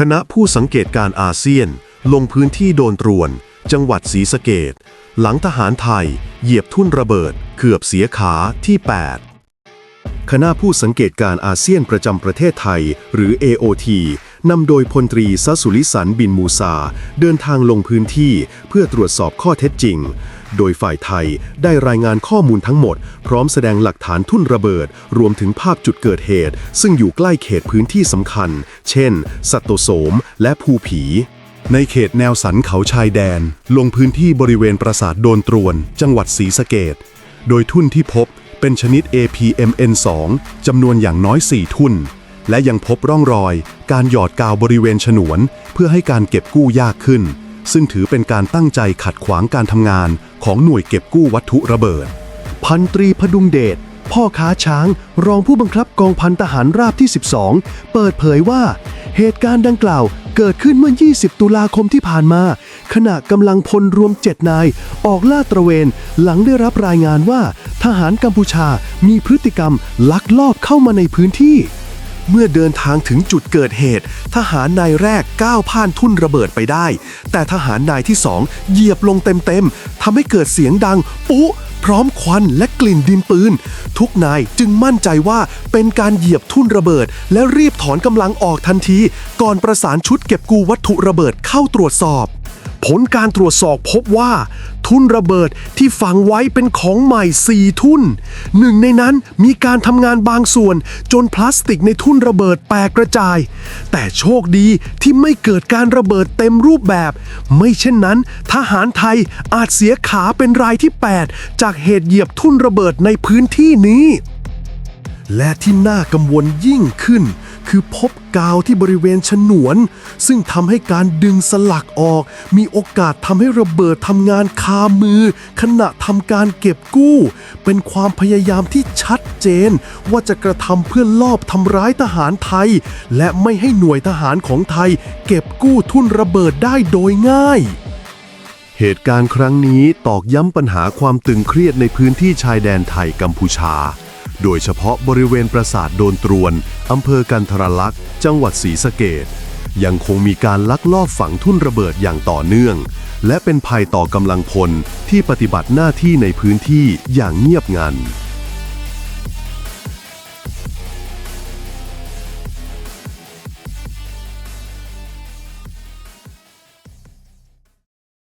คณะผู้สังเกตการอาเซียน ลงพื้นที่โดนตรวน จังหวัดศรีสะเกดหลังทหารไทย เหยียบทุ่นระเบิดเกือบเสียขาที่ 8 คณะผู้สังเกตการอาเซียนประจำประเทศไทย หรือ AOT นำโดยพลตรีซัสุลิสันบินมูซา เดินทางลงพื้นที่เพื่อตรวจสอบข้อเท็จจริง โดยฝ่ายไทยได้รายงานข้อมูลทั้งหมด พร้อมแสดงหลักฐานทุ่นระเบิด รวมถึงภาพจุดเกิดเหตุ ซึ่งอยู่ใกล้เขตพื้นที่สำคัญ เช่น สัตโตโสม และภูผี ในเขตแนวสันเขาชายแดน ลงพื้นที่บริเวณปราสาทโดนตรวน จังหวัดศรีสะเกดโดยทุ่นที่พบเป็นชนิด APMN2 จำนวนอย่างน้อย 4 ทุ่น และยังพบร่องรอย การหยอดกาวบริเวณฉนวน เพื่อให้การเก็บกู้ยากขึ้น ซึ่งถือเป็นการตั้งใจขัดขวางการทำงานของหน่วยเก็บกู้วัตถุระเบิด พันตรีพดุงเดชพ่อค้าช้าง รองผู้บังคับกองพันทหารราบที่ 12 เปิดเผยว่า เหตุการณ์ดังกล่าวเกิดขึ้นเมื่อ 20 ตุลาคมที่ผ่านมา ขณะกำลังพลรวม 7 นาย ออกลาดตระเวน หลังได้รับรายงานว่า ทหารกัมพูชามีพฤติกรรมลักลอบเข้ามาในพื้นที่ เมื่อเดินทางถึงจุดเกิดเหตุ ทหารนายแรกก้าวผ่านทุ่นระเบิดไปได้ แต่ทหารนายที่สองเหยียบลงเต็มๆทำให้เกิดเสียงดัง ปุ๊พร้อมควันและกลิ่นดินปืน ทุกนายจึงมั่นใจว่าเป็นการเหยียบทุ่นระเบิด และรีบถอนกำลังออกทันที ก่อนประสานชุดเก็บกู้วัตถุระเบิดเข้าตรวจสอบ ผลการตรวจสอบพบว่า ทุ่นระเบิดที่ฝังไว้เป็นของใหม่ 4 ทุ่น หนึ่งในนั้นมีการทำงานบางส่วน จนพลาสติกในทุ่นระเบิดแตกกระจาย แต่โชคดีที่ไม่เกิดการระเบิดเต็มรูปแบบ ไม่เช่นนั้น ทหารไทยอาจเสียขาเป็นรายที่ 8 จากเหตุเหยียบทุ่นระเบิดในพื้นที่นี้ และที่น่ากังวลยิ่งขึ้น คือพบกาวที่บริเวณฉนวน ซึ่งทำให้การดึงสลักออก มีโอกาสทำให้ระเบิดทำงานคามือ ขณะทำการเก็บกู้ เป็นความพยายามที่ชัดเจน ว่าจะกระทำเพื่อลอบทำร้ายทหารไทย และไม่ให้หน่วยทหารของไทย เก็บกู้ทุ่นระเบิดได้โดยง่ายเหตุการณ์ครั้งนี้ตอกย้ำปัญหาความตึงเครียดในพื้นที่ชายแดนไทยกัมพูชา โดยเฉพาะบริเวณปราสาทโดนตรวนอำเภอกันทรลักษณ์ จังหวัดศรีสะเกดยังคงมีการลักลอบฝังทุ่นระเบิดอย่างต่อเนื่อง และเป็นภัยต่อกำลังพลที่ปฏิบัติหน้าที่ในพื้นที่อย่างเงียบงัน